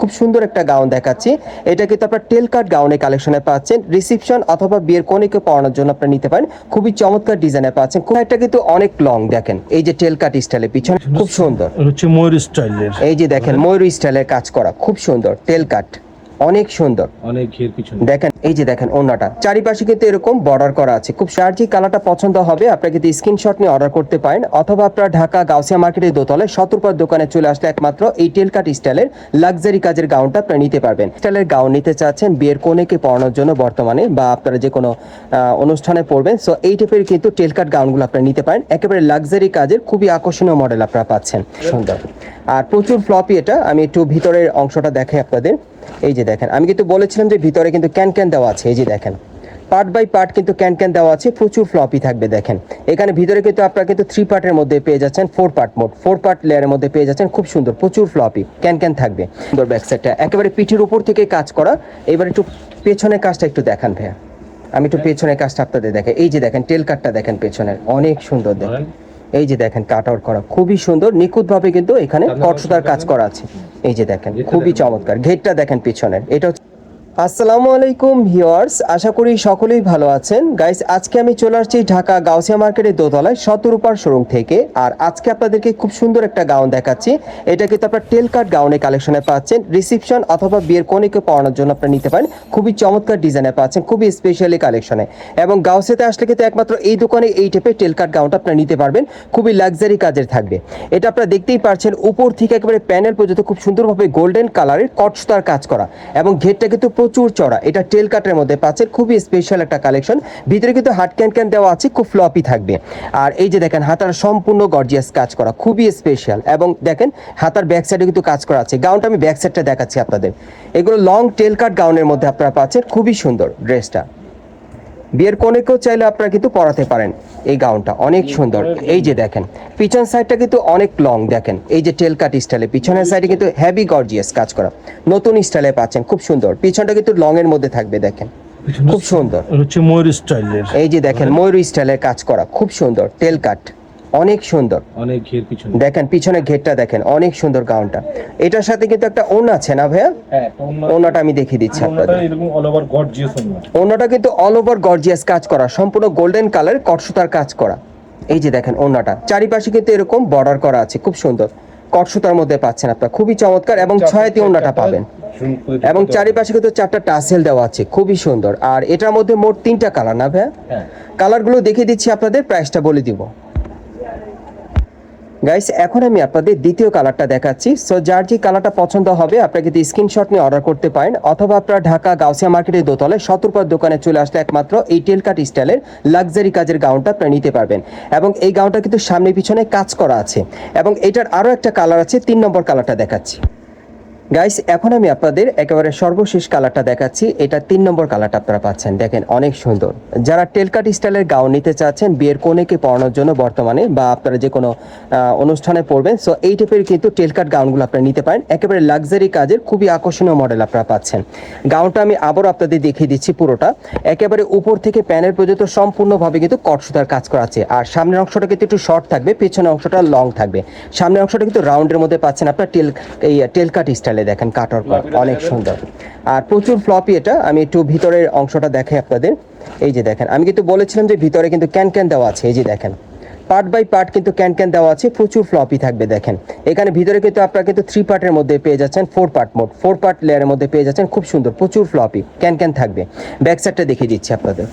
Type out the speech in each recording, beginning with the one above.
খুব সুন্দর একটা গাউন দেখাচ্ছি। এটা কিন্তু আপনার টেল কাট গাউনে কালেকশনে পাচ্ছেন। রিসিপশন অথবা বিয়ের কনেকে পড়ানোর জন্য আপনি নিতে পারেন। খুবই চমৎকার ডিজাইনে পাচ্ছেন। খুব একটা কিন্তু অনেক লং দেখেন। এই যে টেল কাট স্টাইলে পিছনে খুব সুন্দর। হচ্ছে ময়ূর স্টাইলের এই যে দেখেন ময়ূর স্টাইলের কাজ করা। খুব সুন্দর টেল কাট। অনেক সুন্দর। অনেক ঘের পিছনে। দেখেন এই যে দেখেন ওনাটা। চারিপাশে কিন্তু এরকম বর্ডার করা আছে। খুব সার যে কালারটা পছন্দ হবে। আপনারা কিন্তু স্ক্রিনশট নিয়ে অর্ডার করতে পারেন। অথবা আপনারা ঢাকা গাউসিয়া মার্কেটের দোতলায় সতর্কর দোকানে চলে আসলে একমাত্র এই টেল কাট স্টাইলের লাক্সারি কাজের গাউনটা আপনারা নিতে পারবেন। স্টাইলের গাউন নিতে চাচ্ছেন বিয়ের কোনেকে পরানোর জন্য বর্তমানে বা আপনারা যে কোনো অনুষ্ঠানে পড়বেন সো এই টাইপের কিন্তু টেল কাট গাউনগুলো আপনারা নিতে পারেন। একেবারে লাক্সারি কাজের খুবই আকর্ষণীয় মডেল আপনারা পাচ্ছেন। সুন্দর। আর প্রচুর ফ্লপি এটা। আমি একটু ভিতরের অংশটা দেখাই আপনাদের। এই যে দেখেন, আমি কিন্তু বলেছিলাম যে ভিতরে কিন্তু ক্যান ক্যান দেওয়া আছে, এই যে দেখেন। পার্ট বাই পার্ট কিন্তু ক্যান ক্যান দেওয়া আছে, প্রচুর ফ্লপি থাকবে, দেখেন। এখানে ভিতরে কিন্তু আপনারা কিন্তু থ্রি পার্টের মধ্যে পেয়ে যাচ্ছেন four part mode four part লেয়ারের মধ্যে পেয়ে যাচ্ছেন, খুব সুন্দর, প্রচুর ফ্লপি ক্যান ক্যান থাকবে। সুন্দর ব্যাক সাইডটা একেবারে পিঠের উপর থেকে কাজ করা। এবার একটু পেছনের কাজটা একটু দেখান ভাইয়া। আমি একটু পেছনের কাজটা আপনাদের দেখে এই যে দেখেন টেল কাটটা দেখেন পেছনের। অনেক সুন্দর দেখেন। এই যে দেখেন কাট আউট করা খুবই সুন্দর নিখুঁতভাবে কিন্তু এখানে কটসুতার কাজ করা আছে। এই যে দেখেন খুবই চমৎকার। ঘেরটা দেখেন পিছনের। এটা হচ্ছে আসসালামু আলাইকুম ভিউয়ার্স, আশা করি সকলেই ভালো আছেন। গাইস আজকে আমি চলে আসছি ঢাকা গাউসিয়া মার্কেটের দোতলায় শতরূপার শোরুম থেকে। আর আজকে আপনাদেরকে খুব সুন্দর একটা গাউন দেখাচ্ছি। এটা কিন্তু আপনার টেল কাট গাউনে কালেকশনে পাচ্ছেন। রিসিপশন অথবা বিয়ের কনেকে পড়ানোর জন্য আপনারা নিতে পারেন। খুবই চমৎকার ডিজাইনে পাচ্ছেন, খুবই স্পেশালি কালেকশনে এবং গাউসিয়াতে আসলে কিন্তু একমাত্র এই দোকানে এই টাইপের টেল কাট গাউনটা আপনারা নিতে পারবেন। খুবই লাক্সারি কাজের থাকবে। এটা আপনারা দেখতেই পারছেন, উপর থেকে একেবারে প্যানেল পর্যন্ত খুব সুন্দরভাবে গোল্ডেন কালারের কটসুতার কাজ করা। এবং ঘেরটা কিন্তু প্রচুর চড়া। এটা টেল কাটের মধ্যে পাচ্ছেন। খুবই স্পেশাল একটা কালেকশন ভিতরে কিন্তু হাট ক্যান ক্যান দেওয়া আছে, খুব ফ্লপি থাকবে। আর এই যে দেখেন, হাতার সম্পূর্ণ গর্জিয়াস কাজ করা, খুবই স্পেশাল এবং দেখেন, হাতার ব্যাক সাইডে কিন্তু কাজ করা আছে। গাউনটা আমি ব্যাক সাইডটা দেখাচ্ছি আপনাদের। এগুলো লং টেল কাট গাউনের মধ্যে আপনারা পাচ্ছেন। খুবই সুন্দর ড্রেসটা। বিয়ের কনেকেও চাইলে আপনারা কিন্তু পরাতে পারেন এই গাউনটা অনেক সুন্দর। এই যে দেখেন পিছন সাইডটা কিন্তু অনেক লং দেখেন। এই যে টেল কাট স্টাইলে পিছনের সাইডে কিন্তু হেভি গর্জিয়াস কাজ করা। নতুন স্টাইলে পাচ্ছেন খুব সুন্দর। পিছনটা কিন্তু লং এর মধ্যে থাকবে দেখেন। খুব সুন্দর। হচ্ছে ময়ূর স্টাইলের এই যে দেখেন ময়ূর স্টাইলের কাজ করা খুব সুন্দর টেল কাট অনেক সুন্দর। অনেক ঘের পিছনে। দেখেন পিছনে ঘেরটা দেখেন অনেক সুন্দর গাউনটা এটার সাথে কিন্তু একটা ওন আছে না ভাইয়া? হ্যাঁ ওনাটা আমি দেখিয়ে দিচ্ছি আপনাদের। এরকম অল ওভার গর্জিয়াস ওন্না ওনাটা কিন্তু অল ওভার গর্জিয়াস কাজ করা সম্পূর্ণ গোল্ডেন কালার কটসুতার কাজ করা। এই যে দেখেন ওনাটা চারিপাশে কিন্তু এরকম বর্ডার করা আছে খুব সুন্দর। কটসুতার মধ্যে পাচ্ছেন আপনারা খুবই চমৎকার এবং ছয়াতি ওনাটা পাবেন। এবং চারিপাশে কিন্তু চারটা টাসেল দেওয়া আছে খুবই সুন্দর। আর এটার মধ্যে মোট তিনটা কালার না ভাইয়া? হ্যাঁ। কালারগুলো দেখিয়ে দিচ্ছি আপনাদের প্রাইসটা বলে দিব। গাইস এখন আমি আপনাদের দ্বিতীয় কালারটা দেখাচ্ছি। সো যার যে কালারটা পছন্দ হবে, আপনারা যদি স্ক্রিনশট নিয়ে অর্ডার করতে পারেন। অথবা আপনারা ঢাকা গাউসিয়া মার্কেটের দোতলায় সতর্কর দোকানে চলে আসলে একমাত্র এই টেল কাট স্টাইলের লাক্সারি কাজের গাউনটা আপনারা নিতে পারবেন। এবং এই গাউনটা কিন্তু সামনে পিছনে কাজ করা আছে। এবং এটার আরও একটা কালার আছে, তিন নম্বর কালারটা দেখাচ্ছি। গাইস এখন আমি আপনাদের একেবারে সর্বশেষ কালারটা দেখাচ্ছি। এটা তিন নম্বর কালারটা আপনারা পাচ্ছেন। দেখেন, অনেক সুন্দর। যারা টেলকাট স্টাইলের গাউন নিতে চাচ্ছেন, বিয়ের কোনেকে পরানোর জন্য বর্তমানে বা আপনারা যে কোনো অনুষ্ঠানে পড়বেন সো এই টাইপের কিন্তু টেলকাট গাউনগুলো আপনারা নিতে পারেন। একেবারে লাক্সারি কাজের খুবই আকর্ষণীয় মডেল আপনারা পাচ্ছেন। গাউনটা আমি আবারও আপনাদের দেখিয়ে দিচ্ছি পুরোটা। একেবারে উপর থেকে প্যানের পর্যন্ত সম্পূর্ণভাবে কিন্তু কটসুতার কাজ করা আছে। আর সামনের অংশটা কিন্তু একটু শর্ট থাকবে, পেছনের অংশটা লং থাকবে। সামনের অংশটা কিন্তু রাউন্ডের মধ্যে পাচ্ছেন আপনার টেল এই টেলকাট স্টাইলে দেখেন কাটার পর, অনেক সুন্দর। আর প্রচুর ফ্লপি এটা, আমি একটু ভিতরের অংশটা দেখাই আপনাদের। এই যে দেখেন, আমি কিন্তু বলেছিলাম যে ভিতরে কিন্তু ক্যান ক্যান দেওয়া আছে, এই যে দেখেন। পার্ট বাই পার্ট কিন্তু ক্যান ক্যান দেওয়া আছে, প্রচুর ফ্লপি থাকবে, দেখেন। এখানে ভিতরে কিন্তু আপনারা কিন্তু থ্রি পার্টের মধ্যে পেয়ে যাচ্ছেন four part mode four part লেয়ারের মধ্যে পেয়ে যাচ্ছেন, খুব সুন্দর, প্রচুর ফ্লপি ক্যান ক্যান থাকবে। ব্যাক সাইডটা দেখিয়ে দিচ্ছি আপনাদের।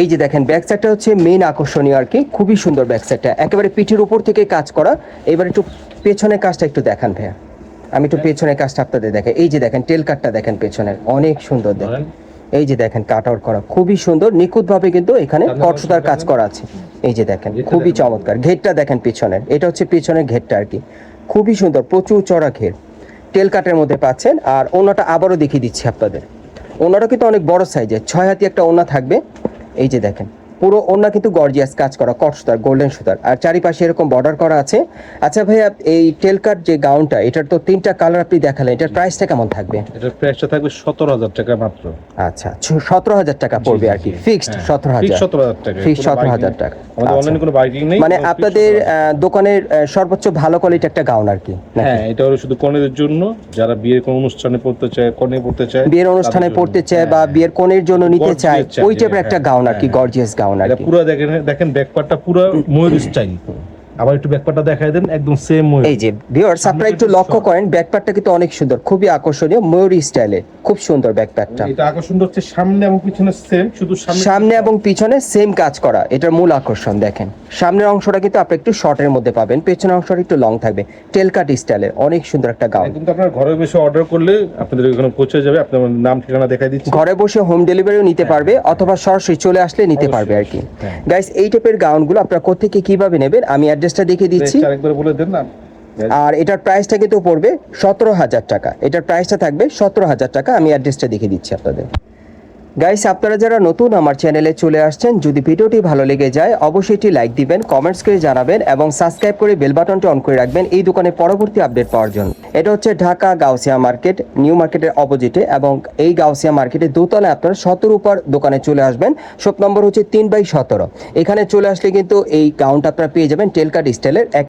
এই যে দেখেন ব্যাক সাইডটা হচ্ছে মেইন আকর্ষণীয় আর কি, খুবই সুন্দর ব্যাক সাইডটা একেবারে পিঠের উপর থেকে কাজ করা, এবার একটু পেছনের কাজটা একটু দেখান ভাইয়া। আমি একটু পেছনের কাজটা আপনাদের দেখাই। এই যে দেখেন টেল কাটটা দেখেন পেছনের। অনেক সুন্দর দেখেন। এই যে দেখেন কাট আউট করা। খুবই সুন্দর। নিখুঁতভাবে কিন্তু এখানে কটসুতার কাজ করা আছে। এই যে দেখেন খুবই চমৎকার। ঘেরটা দেখেন পিছনের। এটা হচ্ছে পিছনের ঘেরটা আর কি। খুবই সুন্দর প্রচুর চড়া ঘের। টেল কাটের মধ্যে পাচ্ছেন। আর ওনাটা আবারও দেখিয়ে দিচ্ছি আপনাদের। ওনাটা কিন্তু অনেক বড় সাইজের ছয় হাতি একটা ওনা থাকবে। এই যে দেখেন পুরো ওন্না কিন্তু গর্জিয়াস কাজ করা কট সুতার গোল্ডেন সুতার। আর চারিপাশে এরকম বর্ডার করা আছে। আচ্ছা ভাইয়া এই টেলকাট যে গাউনটা এটার তো তিনটা কালার আপনি দেখালেন এটার প্রাইসটা কেমন থাকবে? এটার প্রাইসটা থাকবে সতেরো হাজার টাকা মাত্র। আচ্ছা সতেরো হাজার টাকা পড়বে আর কি। ফিক্সড সতেরো হাজার। সতেরো হাজার টাকা। Fixed কোনো 17,000 টাকা। আমাদের আচ্ছা। অনলাইনে কোনো বার্গিং নেই? মানে আপনাদের দোকানের সর্বোচ্চ ভালো কোয়ালিটি একটা গাউন আর কি হ্যাঁ এটা হলো শুধু কনের জন্য। যারা বিয়ের কোনো অনুষ্ঠানে পড়তে চায় কনে পড়তে চায় বিয়ের অনুষ্ঠানে পড়তে চায় বা হ্যাঁ, বিয়ের কনের জন্য নিতে চায় ওই টাইপের হ্যাঁ, একটা গাউন আর কি হ্যাঁ। গর্জিয়াস গাউন আর পুরো দেখেন দেখেন ব্যাকপার্টটা পুরো ময়ূর স্টাইল আবার একটু ব্যাকপার্টটা দেখাই দেন একদম সেম ময়ূর। এই যে ভিউয়ার্স আপনারা একটু লক্ষ্য করেন ব্যাকপ্যাকটা কিন্তু অনেক সুন্দর খুবই আকর্ষণীয় ময়ূরী স্টাইলে খুব সুন্দর ব্যাকপ্যাকটা এটা আকর্ষণ হচ্ছে সামনে এবং পিছনে সেম শুধু সামনে সামনে এবং পিছনে সেম কাজ করা এটার মূল আকর্ষণ দেখেন। সামনের অংশটা কিন্তু আপনি একটু শর্টের মধ্যে পাবেন পেছনের অংশটা একটু লং থাকবে। টেলকাট স্টাইলের অনেক সুন্দর একটা গাউন কিন্তু আপনার ঘরে বসে অর্ডার করলে আপনাদের ওখানে পৌঁছে যাবে আপনার নাম ঠিকানা দেখাই দিচ্ছি। ঘরে বসে হোম ডেলিভারিও নিতে পারবে অথবা সরাসরি চলে আসলে নিতে পারবে আর কি। গাইস এই টাইপের গাউনগুলো আপনারা কোথেকে কীভাবে নেবেন আমি অ্যাড্রেসটা দেখিয়ে দিচ্ছি। আরেকবার বলে দেন না। আর এটার প্রাইসটা কিন্তু পড়বে সতেরো হাজার টাকা। এটার প্রাইসটা থাকবে সতেরো হাজার টাকা। আমি অ্যাড্রেসটা দেখে দিচ্ছি আপনাদের। গাইস আপনারা যারা নতুন আমার চ্যানেলে চলে আসছেন, যদি ভিডিওটি ভালো লেগে যায়, অবশ্যই একটি লাইক দিবেন কমেন্টস করে জানাবেন এবং সাবস্ক্রাইব করে বেল বাটনটি অন করে রাখবেন এই দোকানে পরবর্তী আপডেট পাওয়ার জন্য। এটা হচ্ছে ঢাকা গাউসিয়া মার্কেট নিউ মার্কেটের অপোজিটে এবং এই গাউসিয়া মার্কেটে দোতলায় আপনারা সতেরো উপর দোকানে চলে আসবেন। শপ নম্বর হচ্ছে তিন বাই সতেরো। এখানে চলে আসলে কিন্তু এই গাউনটা আপনারা পেয়ে যাবেন টেলকাট স্টাইলের এক